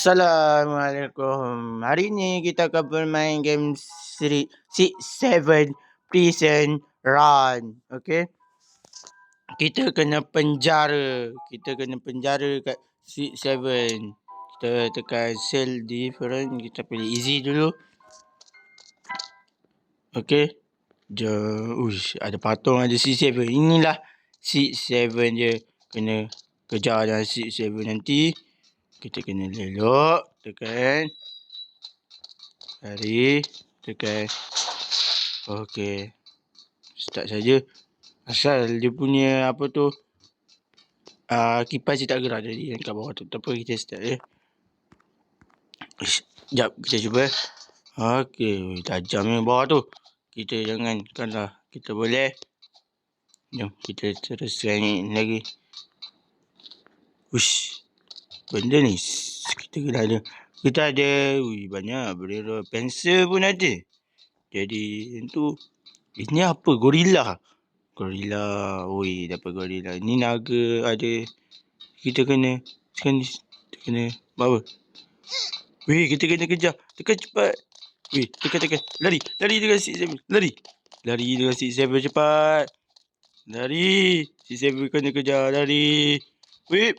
Assalamualaikum. Hari ni kita akan bermain game seri 6-7 Prison Run. Okay. Kita kena penjara. Kita kena penjara kat 6-7. Kita tekan cell different. Kita pilih easy dulu. Okay. Jom. Uish, ada patung ada 6-7. Inilah 6-7 je. Kena kejar dengan 6-7 nanti. Kita kena lelok. Tekan. Lari. Tekan. Okey. Start saja. Asal dia punya apa tu. Uh, kipas dia tak gerak jadi yang kat bawah tu. Tak apa kita start ya. Sekejap kita cuba. Okey. Tajam yang bawah tu. Kita jangan kan lah. Kita boleh. Jom kita teruskan lagi. Ush benda ni kita kena ada kita ada ui banyak bendera pensel pun ada jadi tu ini apa gorila gorila ui dapat gorila ni naga ada kita kena kena kita kena apa Wih, kita kena kejar. Tekan cepat. Wih, tekan tekan. Lari, lari dengan si. Lari. Lari dengan si Seven cepat. Lari. Si Seven kena kejar. Lari. Wih,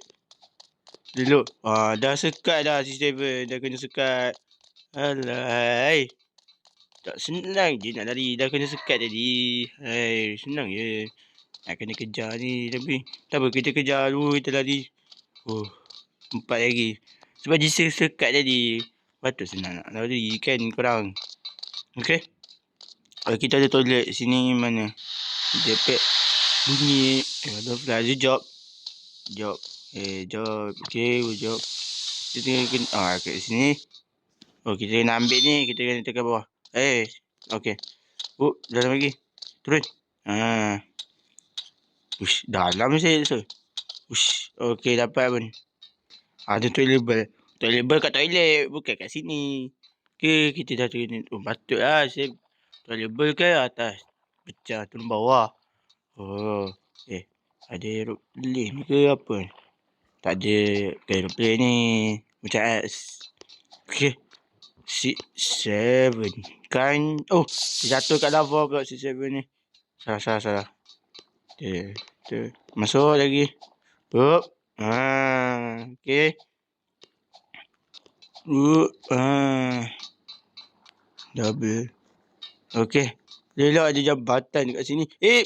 Dulu. Ah, dah sekat dah si Steven. Dah kena sekat. Alai. Tak senang je nak lari. Dah kena sekat tadi. Hai, senang je. Nak kena kejar ni. Tapi, tak apa. Kita kejar dulu. Kita lari. Oh, empat lagi. Sebab dia sekat tadi. Patut senang nak lari kan korang. Okay. Oh, kita ada toilet sini mana. Jepet bunyi. Eh, ada flash job. Job. Eh, jom. Okay, jom. Kita tengah kena... Ah, kat sini. Oh, kita kena ambil ni. Kita kena tekan bawah. Eh, okay. Oh, dalam lagi. Turun. Ah. Ush, dalam saya so. Ush, okay, dapat pun. Ada toilet label. Toilet label kat toilet. Bukan kat sini. Okay, kita dah turun. Oh, patutlah. Saya... Toilet label ke atas. Pecah turun bawah. Oh, eh. Ada aeroplane ke apa ni? Tak ada gameplay ni. Macam X. Okay. Six, seven. Kan. Oh. Jatuh kat lava six, seven ni. Salah, salah, salah. Okay. Tu. Masuk lagi. Bup. Ha. Okay. Bup. Ha. Double. Okay. Lelak ada jambatan dekat sini. Eh.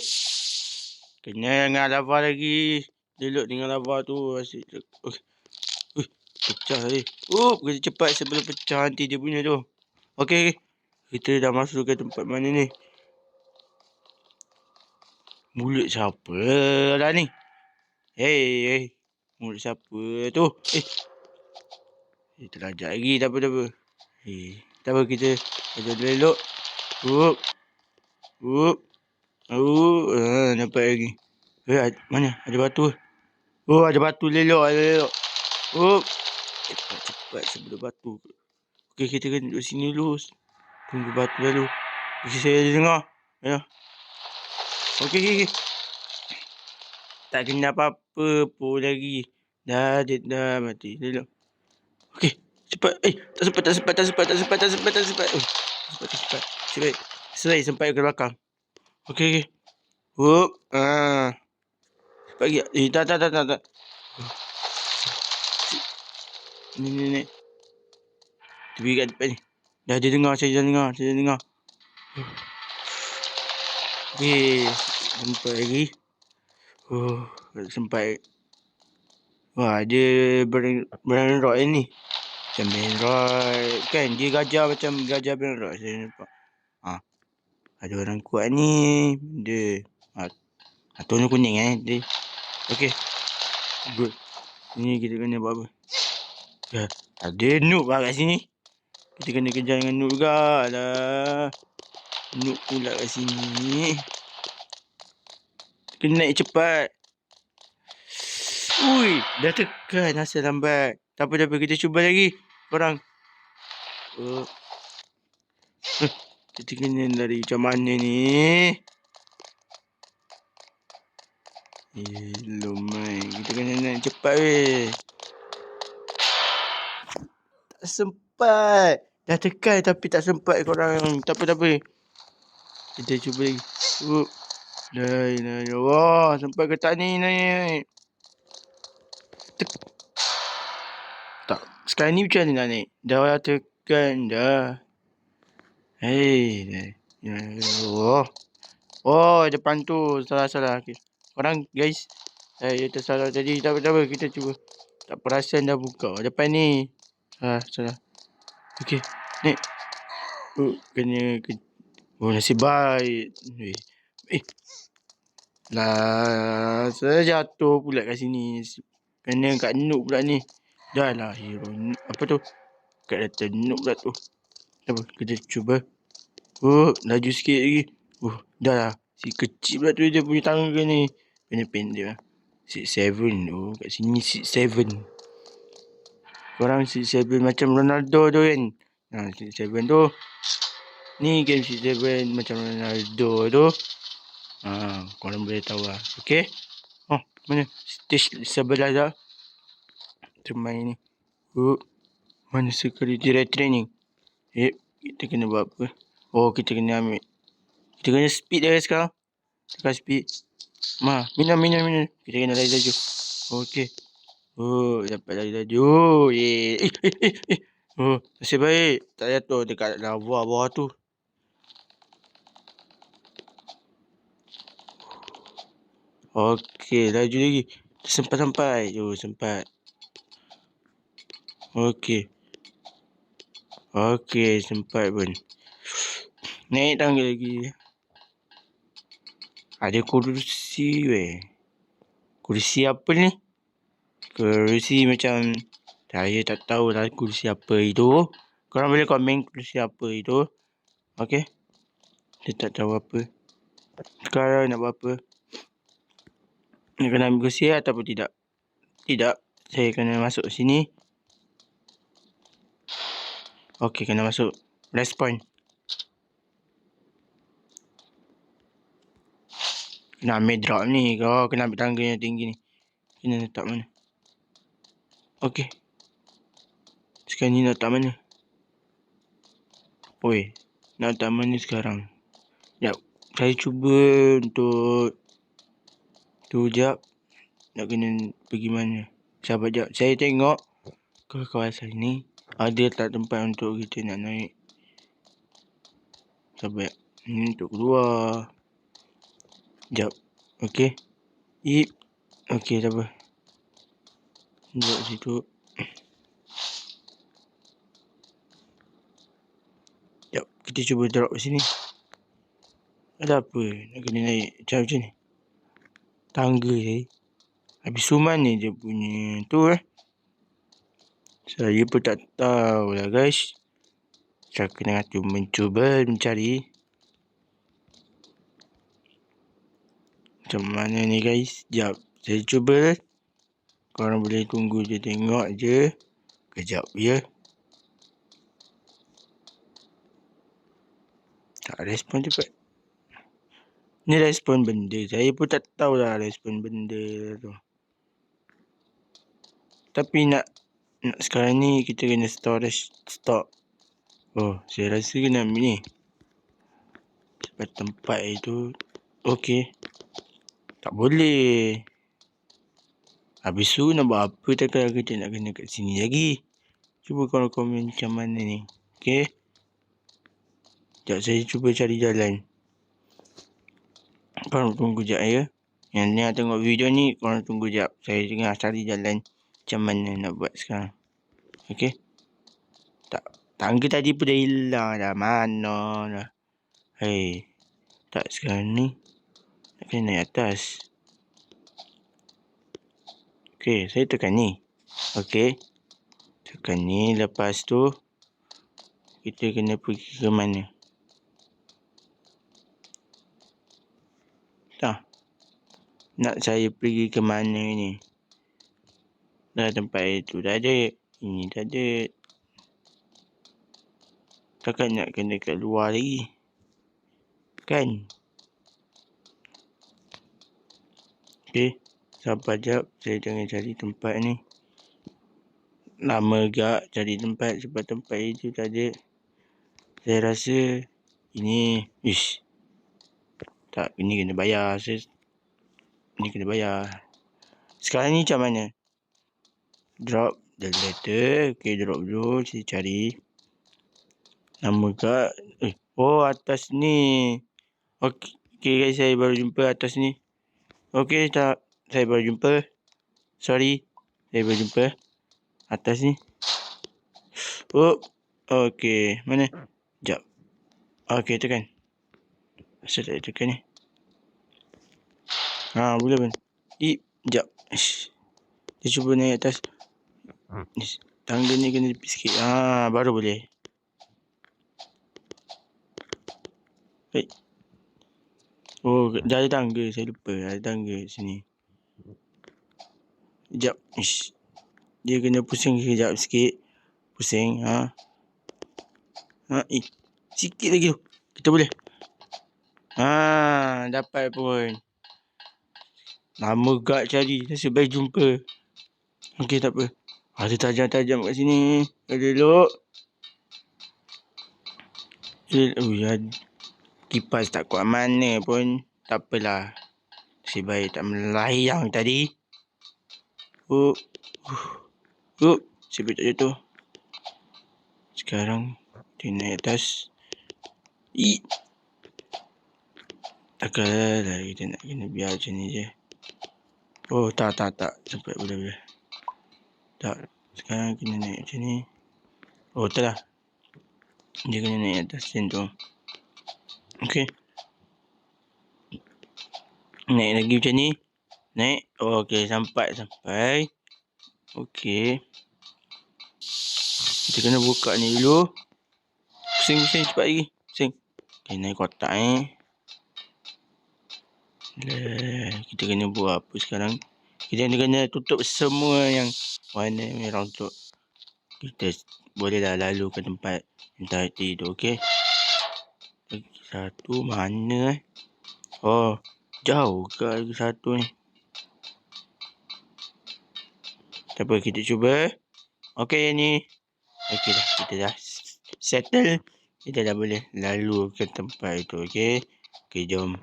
Kena dengan lava lagi. Dia dengan lava tu asyik. Okay. Uh, pecah tadi. Uh, kita cepat sebelum pecah nanti dia punya tu. Okey, kita dah masuk ke tempat mana ni? Mulut siapa lah ni? Hey, hey. Mulut siapa tu? Eh. Eh, terlajak lagi. Tak apa, tak apa. Eh, tak apa kita. Kita dulu elok. Up. Up. Uh, uh, nampak lagi. Eh, mana? Ada batu. Oh, ada batu lelok, ada lelok. Oh. Cepat, cepat sebelum batu. Okey, kita kena duduk sini dulu. Tunggu batu dulu. Okey, saya ada dengar. Ya. Okey, okey, okey. Tak kena apa-apa pun lagi. Dah, dah, dah mati. Lelok. Okey, cepat. Eh, tak sempat, tak sempat, tak sempat, tak sempat, tak sempat, tak sempat. Oh, sempat, tak sempat. Serai, serai sampai ke belakang. Okey, okey. Whoop. Ah. Bagi. Eh, tak, tak, tak, tak, tak. Ni, ni, ni. Tepi kat depan ni. Dah dia dengar, saya dah dengar, saya dah dengar. Okey. Sampai lagi. Oh, sampai. Wah, dia brand, brand rock ni. Macam brand rock. Kan, dia gajah macam gajah brand rock. Saya nampak. Ha. Ada orang kuat ni. Dia. Ha. Atau ni kuning eh. Dia. Okay. Good. Ni kita kena buat apa? Ya. Ada noob lah kat sini. Kita kena kejar dengan noob juga. Alah. Noob pula kat sini. Kena naik cepat. Ui. Dah tekan asal lambat. Tak apa, tak apa. Kita cuba lagi. Korang. Oh. Kita kena lari macam mana ni? Hello mai. Kita kena naik cepat weh. sempat. Dah tekan tapi tak sempat korang. Tak apa, tak apa. Kita cuba lagi. Dah, dah, dah. Wah, sempat ke tak ni, naik. Tek. Tak. Sekarang ni macam mana nak naik? Dah tekan dah. Hei. Ya, oh. Oh, depan tu. Salah-salah. Okay. Korang, guys. Saya tersalah tadi. Tak apa, tak apa. Kita cuba. Tak perasan dah buka. Depan ni. Salah, salah. Okey. Naik. Oh, kena. kena. Oh, nasib baik. Eh. eh. Lah, saya jatuh pula kat sini. Kena kat Nuk pula ni. Dah lah hero. Apa tu? Kat data Nuk pula tu. Apa? Kita cuba. Oh, laju sikit lagi. Oh, dah lah. Si kecil pula tu dia punya tangga ni. Pendek-pendek lah. Six seven. Oh, kat sini six seven. Korang six seven macam Ronaldo tu kan. Ha, six seven tu. Ni game six seven macam Ronaldo tu. Ha, korang boleh tahu lah. Okay. Oh, mana? Stage sebelah dah. Termain ni. Oh, mana security training? Eh, kita kena buat apa? Oh, kita kena ambil. Kita kena speed dia sekarang. Tekan speed. Ma, minum, minum, minum. Kita kena lari laju. Okey. Oh, dapat lari laju. Eh, eh, eh, eh. Oh, nasib baik. Tak jatuh dekat lava bawah tu. Okey, laju lagi. Sempat sampai. Oh, sempat. Okey. Okey, sempat pun. Naik tangga lagi. Ada kursi weh. Kursi apa ni? Kursi macam saya tak tahu lah kursi apa itu. Korang boleh komen kursi apa itu. Okey. Saya tak tahu apa. Sekarang nak buat apa? Nak kena ambil kursi ataupun tidak? Tidak. Saya kena masuk sini. Okey, kena masuk. Respond. Kena ambil drop ni. Kau kena ambil tangga yang tinggi ni. Kena letak mana? Okey. Sekarang ni nak letak mana? Oi. Nak letak mana sekarang? Sekejap. Saya cuba untuk... Tu jap. Nak kena pergi mana? Sahabat jap. Saya tengok ke kawasan ni. Ada tak tempat untuk kita nak naik. Sahabat. Ini untuk keluar. Sekejap. Okey. Ip. Okey, tak apa. Duduk situ. Sekejap. Kita cuba drop kat sini. Ada apa? Nak kena naik macam macam ni. Tangga je. Habis suman ni dia punya tu eh. Saya pun tak tahu lah guys. Saya kena mencuba mencari. Macam mana ni guys? Sekejap. Saya cuba. Korang boleh tunggu je. Tengok je. Kejap ya. Tak respon cepat. Ni respon benda. Saya pun tak tahu lah respon benda tu. Tapi nak nak sekarang ni kita kena storage stock. Oh, saya rasa kena ambil ni. Sebab tempat itu. Okey. Tak boleh. Habis tu nak buat apa tak kena kerja nak kena kat sini lagi. Cuba korang komen macam mana ni. Okay. Sekejap saya cuba cari jalan. Korang tunggu sekejap ya. Yang ni tengok video ni korang tunggu sekejap. Saya tengah cari jalan macam mana nak buat sekarang. Okay. Tak. Tangga tadi pun dah hilang dah. Mana dah. Hei. Tak sekarang ni. Kena naik atas. Okey, saya tekan ni. Okey. Tekan ni. Lepas tu. Kita kena pergi ke mana? Tak. Nak saya pergi ke mana ni? Dah tempat itu dah ada. Ini dah ada. Takkan nak kena kat luar lagi. Kan? Okey. Sabar jap. Saya tengah cari tempat ni. lama gak cari tempat sebab tempat itu tak ada. Saya rasa ini ish. Tak, ini kena bayar. Saya, ini kena bayar. Sekarang ni macam mana? Drop the letter. Okay, drop dulu. Saya cari. Nama kat. Eh, oh, atas ni. Okay, okay guys. Saya baru jumpa atas ni. Okay, tak. Saya baru jumpa. Sorry. Saya baru jumpa. Atas ni. Oh. Okay. Mana? Sekejap. Okay, tekan. Asal tak tekan ni. Ha, boleh pun. I, sekejap. Dia cuba naik atas. Ish, tangga ni kena tepi sikit. Ha, baru boleh. Hey. Oh, dah ada tangga. Saya lupa. Ada tangga sini. Sekejap. Ish. Dia kena pusing sekejap sikit. Pusing. Ha. Ha, eh. Sikit lagi tu. Kita boleh. Ha, dapat pun. Lama gak cari. Nasib baik jumpa. Okey, tak apa. Ada tajam-tajam kat sini. Elok. Ui, kipas tak kuat mana pun. Tak apalah. Nasib baik tak melayang tadi. Oh. Uh. Oh. Nasib baik tak jatuh. Sekarang, dia naik atas. I. Takkanlah kita nak kena biar macam ni je. Oh tak tak tak Sampai boleh boleh Tak Sekarang kena naik macam ni Oh tak lah Dia kena naik atas macam tu Okay Naik lagi macam ni. Naik. Oh, Okay sampai sampai. Okay Kita kena buka ni dulu. Pusing pusing cepat lagi. Pusing. Okay naik kotak eh. Leh, kita kena buat apa sekarang? Kita kena tutup semua yang warna merah untuk kita boleh dah lalu ke tempat tadi tu, okey? Satu mana eh? Oh, jauh ke lagi satu ni? Tak apa, kita cuba. Okey, ni. Okey dah, kita dah settle. Kita dah boleh lalu ke tempat itu, okey? Okey, jom.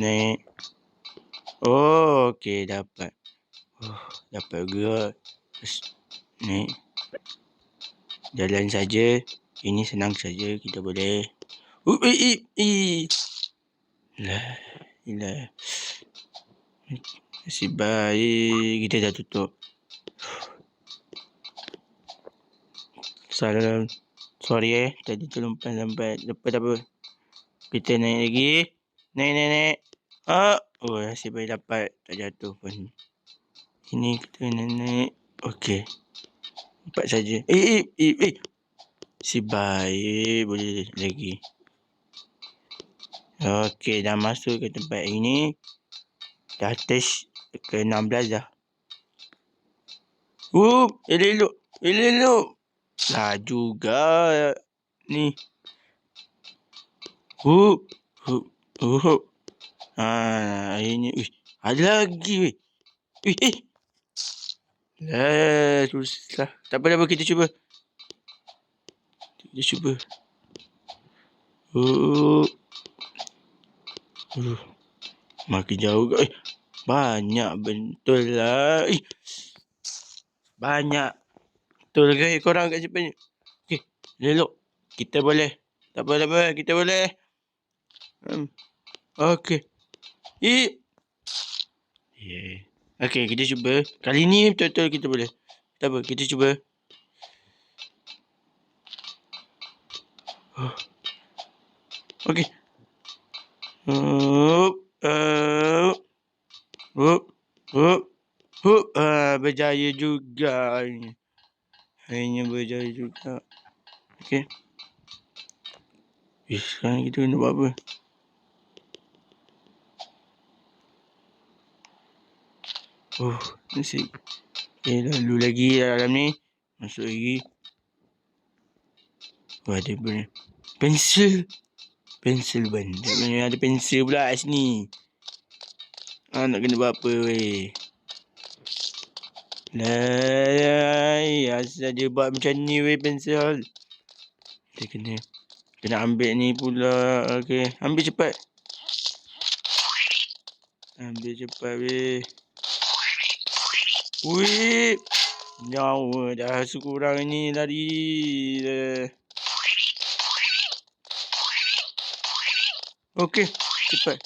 Naik. Oh, okey dapat. Oh, dapat juga. Naik. Jalan saja. Ini senang saja kita boleh. Uh, eh, eh, eh. Lah. Nasib baik kita dah tutup. Salah. Sorry eh. Tadi terlupa sampai. Lepas apa. Kita naik lagi. Naik, naik, naik. Ah, oh nasib baik dapat tak jatuh pun. Ini kita kena naik. Okey. Empat saja. Eh, eh, eh, eh. Si baik boleh lagi. Okey, dah masuk ke tempat ini. Dah touch ke 16 dah. Uh, elok-elok. Elok-elok. Lah juga ni. Uh, uh, uh. Ha, ini uish, ada lagi weh. Weh, eh. Lah, susah. Tak apa, apa kita cuba. Kita cuba. Oh. Uh. Makin jauh ke. Eh, banyak betul lah. Eh. Banyak. Betul ke korang kat sini. Okey, elok. Kita boleh. Tak apa, tak apa. Kita boleh. Hmm. Okey. Eh. Yeah. Okay, kita cuba. Kali ni betul-betul kita boleh. Tak apa, kita cuba. Okay. Hup. Uh. Hup. Hup. Hup. Uh, berjaya juga. Hanya berjaya juga. Okay. Eh, sekarang kita kena buat apa? Oh, nasi. Okay, lalu lagi dalam ni. Masuk lagi. Oh, ada punya. Pensel. Pensel benda. Ada pensel pula kat sini. Ah, nak kena buat apa weh? Lai, asal dia buat macam ni weh pensel. Kita kena kena ambil ni pula. Okey, ambil cepat. Ambil cepat weh. Wih. Nyawa dah sekurang ni lari. Okey, cepat.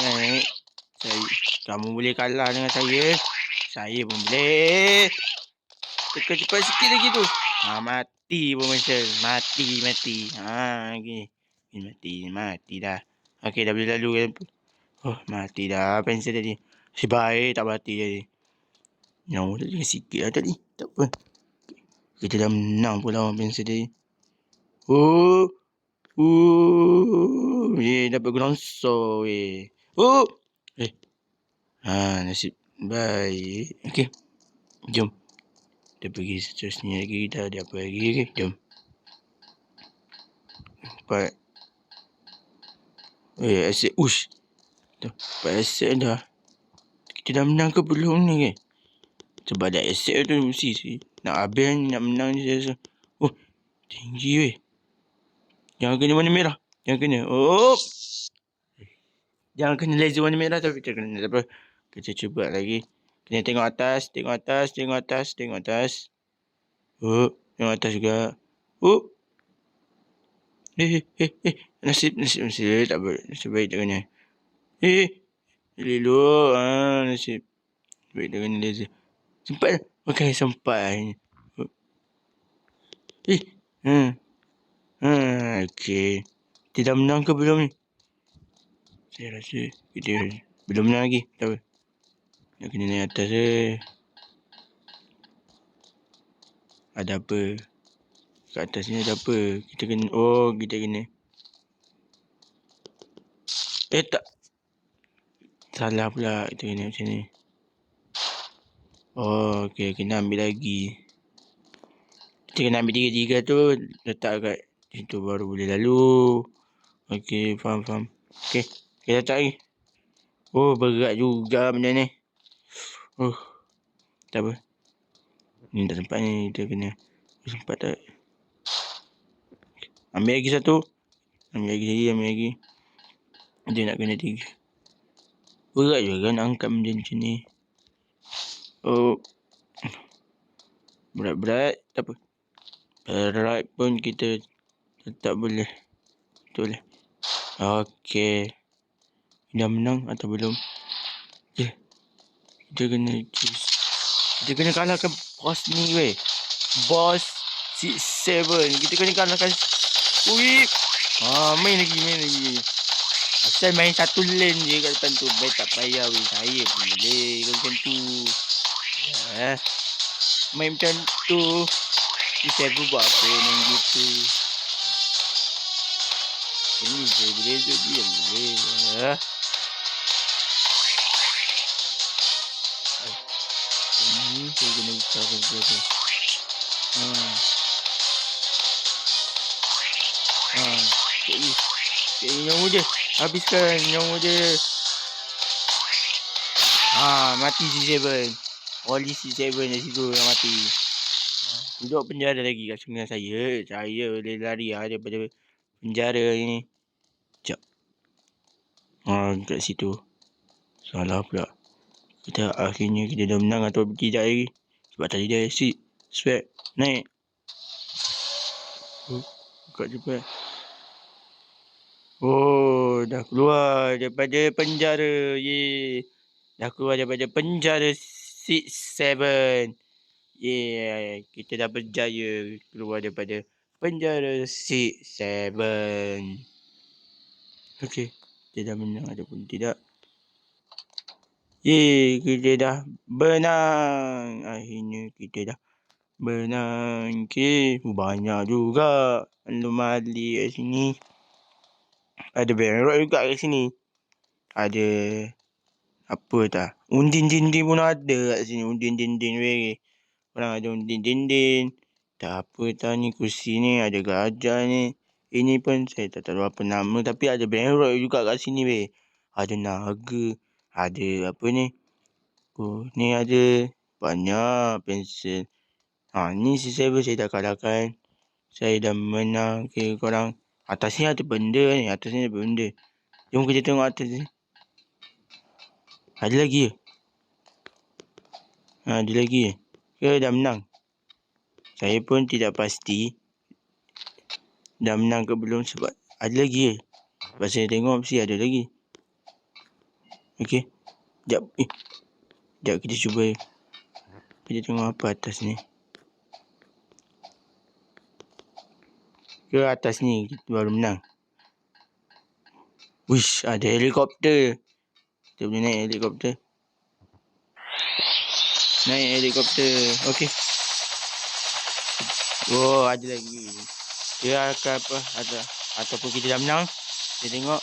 Naik. Saya, kamu boleh kalah dengan saya. Saya pun boleh. Tekan cepat sikit lagi tu. Ha, mati pun macam. Mati, mati. Ha. Okay. Mati, mati dah. Okey, dah boleh lalu. Oh, mati dah pensel tadi. Si baik tak mati tadi. Nyawa tadi sikit lah tadi. Tak apa. Kita dah menang pula orang pensel tadi. Oh. Oh. Eh, dapat gelonsor weh. Oh. Eh. Ha, nasib baik. Okey. Jom. Kita pergi seterusnya lagi. Kita ada apa lagi. Okey, jom. Empat. Eh, asyik. Ush. Empat asyik dah. Kita dah menang ke belum ni ke? Sebab ada asyik tu mesti sih. Nak habis nak menang ni saya rasa. Oh, tinggi weh. Jangan kena warna merah. Jangan kena. Oh. Jangan kena laser warna merah tapi kita kena. Apa. Kita cuba lagi. Kena tengok atas, tengok atas, tengok atas, tengok atas. Oh, tengok atas juga. Oh. Eh, eh, eh, eh. Nasib, nasib, nasib. Tak apa. Nasib baik tak kena. Eh, Lilo. Ah, nasib. Baik tak kena laser. Sempat. Okay, sempat. Oh. Eh. Hmm. Hmm, okay. Tidak menang ke belum ni? Saya rasa kita belum menang lagi. Tak apa. Nak kena naik atas je. Ada apa? Kat atas ni ada apa? Kita kena... Oh, kita kena... Eh, tak. Salah pula. Kita kena macam ni. Oh, okay. Kena ambil lagi. Kita kena ambil tiga-tiga tu. Letak kat situ baru boleh lalu. Okay, faham, faham. Okay, kita letak lagi. Oh, berat juga benda ni. Oh, tak apa. Ni tak sempat ni. Kita kena. Sempat tak. Ambil lagi satu. Ambil lagi lagi. Ambil lagi. Dia nak kena tiga. Berat juga nak angkat benda macam ni. Oh. Berat-berat. Tak apa. Berat pun kita tetap boleh. Betul. Okey. Dah menang atau belum? Okay. Kita kena choose. Kita kena kalahkan bos ni weh. Bos 6-7. Kita kena kalahkan. Ui. Ha, main lagi, main lagi. Asal main satu lane je kat depan tu. Baik tak payah weh. Saya boleh macam tu. Ya. Main macam tu. Si Seven buat apa main gitu. Ini saya boleh jadi yang boleh. Ya. Ini saya kena buka kerja tu. Ha. Ha. Cik ni. Cik ni nyawa dia. Habiskan nyawa dia. Ha. Mati si Seven. Oli si Seven dari situ yang mati. Duduk penjara lagi kat sungai saya. Saya boleh lari lah daripada penjara ni. Sekejap. Ha. Kat situ. Salah pula kita akhirnya kita dah menang atau tidak lagi sebab tadi dia asyik swag naik oh, buka cepat oh dah keluar daripada penjara ye dah keluar daripada penjara 6-7 yeah kita dah berjaya keluar daripada penjara 6-7 Okay, kita dah menang ataupun tidak Yeay, kita dah benang. Akhirnya kita dah benang. Okay, banyak juga anomali kat sini. Ada berok juga kat sini. Ada apa tak? Undin dinding pun ada kat sini. Undin dinding weh. Orang ada undin dinding. Tak apa tak ni kursi ni. Ada gajah ni. Ini pun saya tak tahu apa nama. Tapi ada berok juga kat sini weh. Ada naga. Ada apa ni? Oh, ni ada banyak pensel. Ha, ni C7 saya dah kalahkan. Saya dah menang. Okay, korang. Atas ni ada benda ni. Atas ni ada benda. Jom kita tengok atas ni. Ada lagi ke? Ha, ada lagi ke? Ke dah menang? Saya pun tidak pasti. Dah menang ke belum sebab ada lagi ke? Sebab saya tengok mesti ada lagi. Okey. Sekejap. Eh. Sekejap kita cuba. Kita tengok apa atas ni. Ke atas ni kita baru menang. Wish, ada helikopter. Kita boleh naik helikopter. Naik helikopter. Okey. Oh, ada lagi. Dia akan apa? Ada. Ataupun kita dah menang. Kita tengok.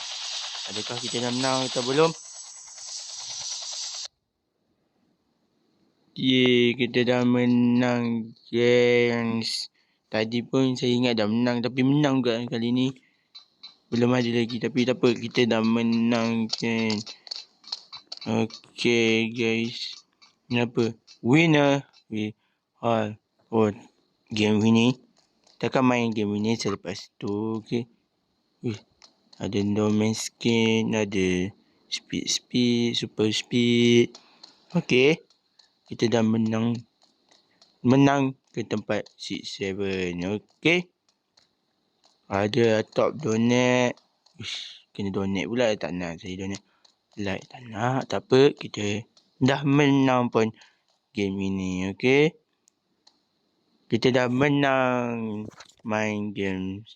Adakah kita dah menang atau belum. Yeay, kita dah menang, gengs. Tadi pun saya ingat dah menang. Tapi menang juga kali ni. Belum ada lagi. Tapi tak apa. Kita dah menang, gengs. Okay, guys. Kenapa? winner. We all oh game ini kita akan main game ini selepas tu okey? Wih, ada domain skin ada speed speed super speed. Okey. Kita dah menang menang ke tempat 67 okey? Ada top donate. Uish, kena donate pula tak nak saya donate like tak nak tak apa kita dah menang pun game ini, okey? Kita dah menang main game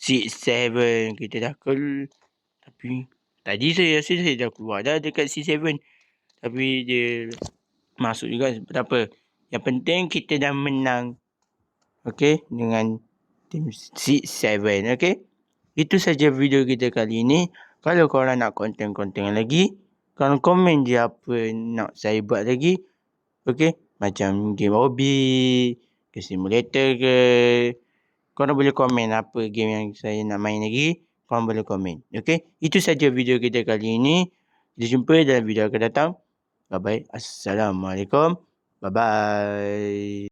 Six Seven. Kita dah ke tapi tadi saya rasa saya dah keluar dah dekat Six Seven. Tapi dia masuk juga tak apa. Yang penting kita dah menang. Okey, dengan tim Six Seven, okey? Itu saja video kita kali ini. Kalau korang nak konten-konten lagi, korang komen je apa nak saya buat lagi. Okay. Macam game hobby. Ke simulator ke. Korang boleh komen apa game yang saya nak main lagi. Korang boleh komen. Okay. Itu saja video kita kali ini. Kita jumpa dalam video akan datang. Bye bye. Assalamualaikum. Bye bye.